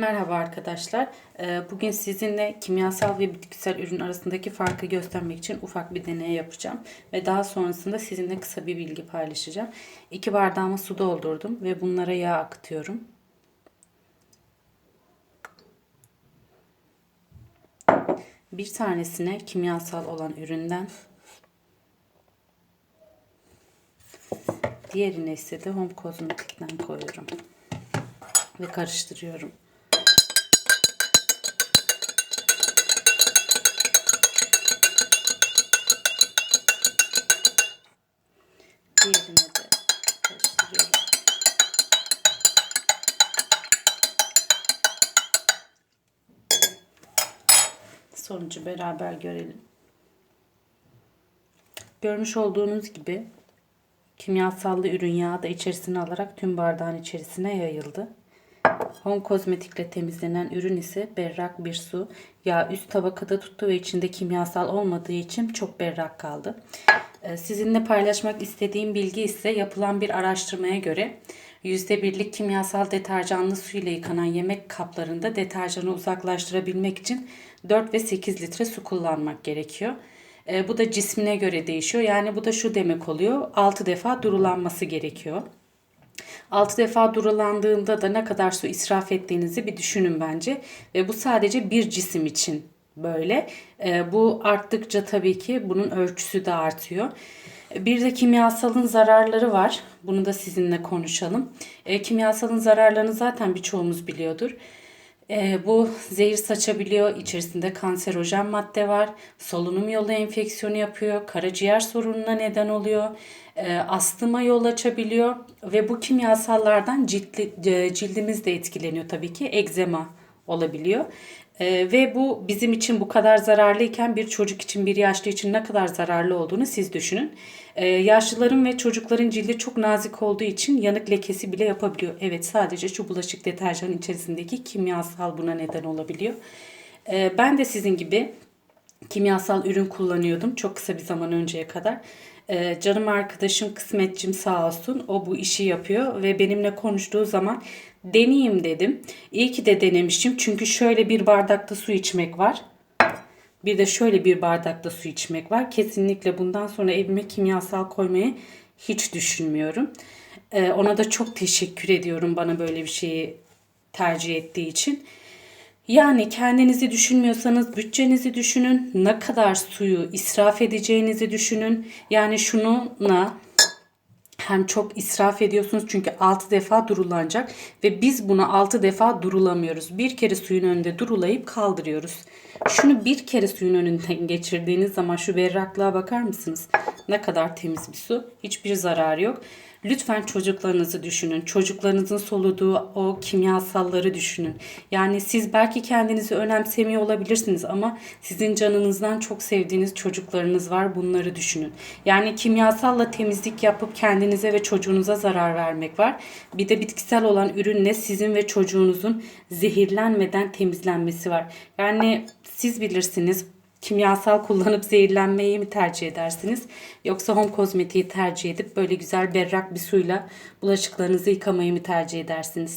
Merhaba arkadaşlar. Ee, Bugün sizinle kimyasal ve bitkisel ürün arasındaki farkı göstermek için ufak bir deney yapacağım. Ve daha sonrasında sizinle kısa bir bilgi paylaşacağım. İki bardağıma su doldurdum ve bunlara yağ akıtıyorum. Bir tanesine kimyasal olan üründen diğerine ise de Home Cosmetic'ten koyuyorum ve karıştırıyorum. Diğerine de karıştırıyorum. Sonucu beraber görelim. Görmüş olduğunuz gibi kimyasallı ürün yağı da içerisine alarak tüm bardağın içerisine yayıldı. Home kozmetikle temizlenen ürün ise berrak bir su. Yağ üst tabakada tuttu ve içinde kimyasal olmadığı için çok berrak kaldı. Ee, Sizinle paylaşmak istediğim bilgi ise yapılan bir araştırmaya göre %1'lik kimyasal deterjanlı su ile yıkanan yemek kaplarında deterjanı uzaklaştırabilmek için 4 ve 8 litre su kullanmak gerekiyor. Ee, Bu da cismine göre değişiyor. Yani bu da şu demek oluyor. 6 defa durulanması gerekiyor. 6 defa durulandığında da ne kadar su israf ettiğinizi bir düşünün bence. Ve bu sadece bir cisim için böyle. E, bu arttıkça tabii ki bunun ölçüsü de artıyor. Bir de kimyasalın zararları var. Bunu da sizinle konuşalım. E, kimyasalın zararlarını zaten birçoğumuz biliyordur. E, bu zehir saçabiliyor, içerisinde kanserojen madde var, solunum yolu enfeksiyonu yapıyor, karaciğer sorununa neden oluyor, e, astıma yol açabiliyor ve bu kimyasallardan ciltli, e, cildimiz de etkileniyor tabii ki, egzema olabiliyor. E, ve bu bizim için bu kadar zararlıyken bir çocuk için, bir yaşlı için ne kadar zararlı olduğunu siz düşünün. E, yaşlıların ve çocukların cildi çok nazik olduğu için yanık lekesi bile yapabiliyor. Evet sadece şu bulaşık deterjanın içerisindeki kimyasal buna neden olabiliyor. E, ben de sizin gibi kimyasal ürün kullanıyordum çok kısa bir zaman önceye kadar. Ee, canım arkadaşım kısmetçim sağ olsun o bu işi yapıyor ve benimle konuştuğu zaman deneyeyim dedim. İyi ki de denemişim çünkü şöyle bir bardakta su içmek var. Bir de şöyle bir bardakta su içmek var. Kesinlikle bundan sonra evime kimyasal koymayı hiç düşünmüyorum. Ee, ona da çok teşekkür ediyorum bana böyle bir şeyi tercih ettiği için. Yani kendinizi düşünmüyorsanız bütçenizi düşünün. Ne kadar suyu israf edeceğinizi düşünün. Yani şununla hem çok israf ediyorsunuz çünkü 6 defa durulanacak ve biz bunu 6 defa durulamıyoruz. Bir kere suyun önünde durulayıp kaldırıyoruz. Şunu bir kere suyun önünden geçirdiğiniz zaman şu berraklığa bakar mısınız? Ne kadar temiz bir su. Hiçbir zararı yok. Lütfen çocuklarınızı düşünün. Çocuklarınızın soluduğu o kimyasalları düşünün. Yani siz belki kendinizi önemsemiyor olabilirsiniz ama sizin canınızdan çok sevdiğiniz çocuklarınız var. Bunları düşünün. Yani kimyasalla temizlik yapıp kendinize ve çocuğunuza zarar vermek var. Bir de bitkisel olan ürünle sizin ve çocuğunuzun zehirlenmeden temizlenmesi var. Yani siz bilirsiniz kimyasal kullanıp zehirlenmeyi mi tercih edersiniz? Yoksa home kozmetiği tercih edip böyle güzel berrak bir suyla bulaşıklarınızı yıkamayı mı tercih edersiniz?